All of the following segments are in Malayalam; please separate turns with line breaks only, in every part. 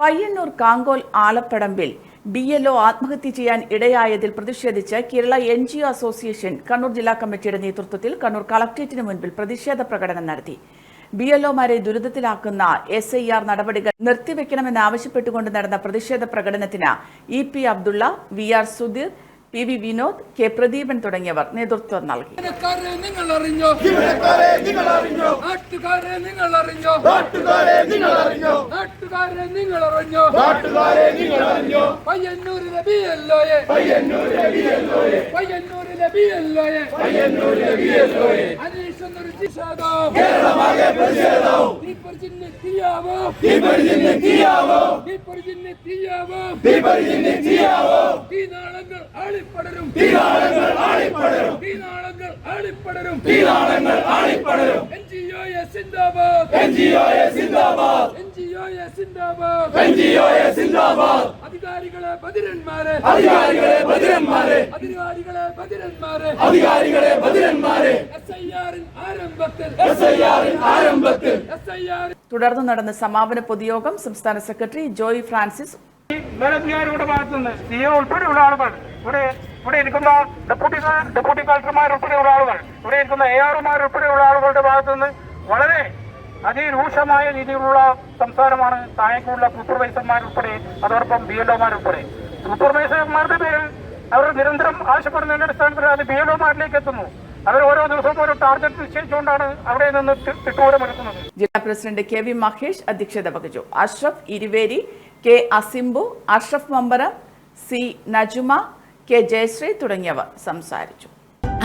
പയ്യന്നൂർ കാങ്കോൽ ആലപ്പടമ്പിൽ ഡി എൽ ഒ ആത്മഹത്യ ചെയ്യാൻ ഇടയായതിൽ പ്രതിഷേധിച്ച് Kerala N G O association Kannur ജില്ലാ കമ്മിറ്റിയുടെ നേതൃത്വത്തിൽ കണ്ണൂർ കളക്ടറേറ്റിന് മുൻപിൽ പ്രതിഷേധ പ്രകടനം നടത്തി. ബി എൽ ഒമാരെ ദുരിതത്തിലാക്കുന്ന എസ് ഐ ആർ നടപടികൾ നിർത്തിവെക്കണമെന്നാവശ്യപ്പെട്ടുകൊണ്ട് നടന്ന പ്രതിഷേധ പ്രകടനത്തിന് E P Abdulla V R Sudheer P V Vinod K Pradeepan തുടങ്ങിയവർ നേതൃത്വം നൽകി.
നിങ്ങൾ അറിഞ്ഞോ
നിങ്ങൾ അറിഞ്ഞോ
നാട്ടുകാരെ നിങ്ങൾ അറിഞ്ഞോ
നാട്ടുകാരെ നിങ്ങൾ അറിഞ്ഞോ
നാട്ടുകാരെ നിങ്ങൾ അറിഞ്ഞോ
നാട്ടുകാരെ നിങ്ങൾ അറിഞ്ഞോ
പയ്യന്നൂരിലെ ബി പയ്യന്നൂർ
പയ്യന്നൂരിലെ ബിഎൽഒയെ
പയ്യന്നൂരിലെ ബി എൽഒയെ
പയ്യന്നൂരിലെ ബിഎൽഒയെ
അന്വേഷണ പ്രതിഷേധം.
കേരളമാകെ പ്രതിഷേധവും
തീപ്പറിച്ചിന് തീയാവോ
തീപരിഞ്ഞ് തീയാവോ
തീപ്പറിച്ചിന് തീയാവോ
തീപരിഞ്ഞ് തീയാവോ
തീനാളങ്ങൾ ആളിപ്പടരും
തീനാളങ്ങൾ ആളിപ്പടരും.
തീനാളങ്ങൾ ആളിപ്പടരും.
തീനാളങ്ങൾ ആളിപ്പടരും.
എൻ ജി ഒ എസ് സിന്ദാബാദ്.
എൻ ജി ഒ
എസ് സിന്ദാബാദ്. അധികാരികളെ ബദിരന്മാരെ
അധികാരികളെ
അധികാരികളെ
അധികാരികളെ
തുടർന്ന് നടന്ന സമാപന പൊതുയോഗം സംസ്ഥാന സെക്രട്ടറി ജോയ് ഫ്രാൻസിസ്.
മേലധികാരിയുടെ ഭാഗത്തുനിന്ന് സിഒ ഉൾപ്പെടെയുള്ള ആളുകൾ ഇവിടെ ഇവിടെ ഇരിക്കുന്ന ഡെപ്യൂട്ടി ഡെപ്യൂട്ടി കളക്ടർമാർ ഉൾപ്പെടെയുള്ള ആളുകൾ ഇവിടെ ഇരിക്കുന്ന എ ആർമാർ ഉൾപ്പെടെയുള്ള ആളുകളുടെ ഭാഗത്തുനിന്ന് വളരെ അതിരൂക്ഷമായ രീതിയിലുള്ള സംസാരമാണ് താഴേക്കുള്ള സൂപ്പർവൈസർമാരുൾപ്പെടെ അതോടൊപ്പം ബി എൽ ഒമാർ സൂപ്പർവൈസർമാരുടെ പേരിൽ അവർ നിരന്തരം ആവശ്യപ്പെടുന്നതിന്റെ അടിസ്ഥാനത്തിൽ അത് ബി എൽ ഒമാരിലേക്ക് എത്തുന്നു. അവർ ഓരോ ദിവസവും ഓരോ ടാർഗറ്റ് നിശ്ചയിച്ചുകൊണ്ടാണ് അവിടെ നിന്ന് തിട്ടൂരമെടുക്കുന്നത്.
ജില്ലാ പ്രസിഡന്റ് കെ വി മഹേഷ് അധ്യക്ഷത വഹിച്ചു. Ashraf Iruveri K Asimbu Ashraf Mambaram C Najuma K Jayasree തുടങ്ങിയവർ സംസാരിച്ചു.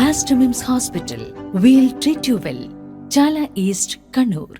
Aster MIMS hospital will treat you well Chala east Kannur.